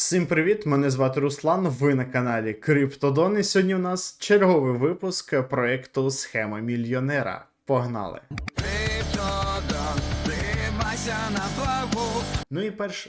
Всім привіт! Мене звати Руслан. Ви на каналі Криптодон. І сьогодні у нас черговий випуск проекту Схема мільйонера. Погнали! Криптодон, на плаву. Ну і перш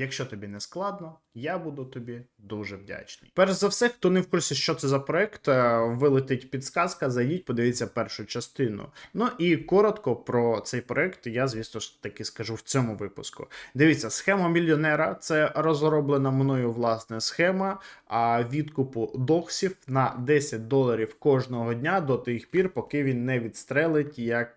Якщо тобі не складно, я буду тобі дуже вдячний. Перш за все, хто не в курсі, що це за проект, е, вилетить підсказка, зайдіть, подивіться першу частину. Ну і коротко про цей проект я, звісно ж таки, скажу в цьому випуску. Дивіться, схема мільйонера це розроблена мною власне схема відкупу доксів на 10 доларів кожного дня до тих пір, поки він не відстрелить як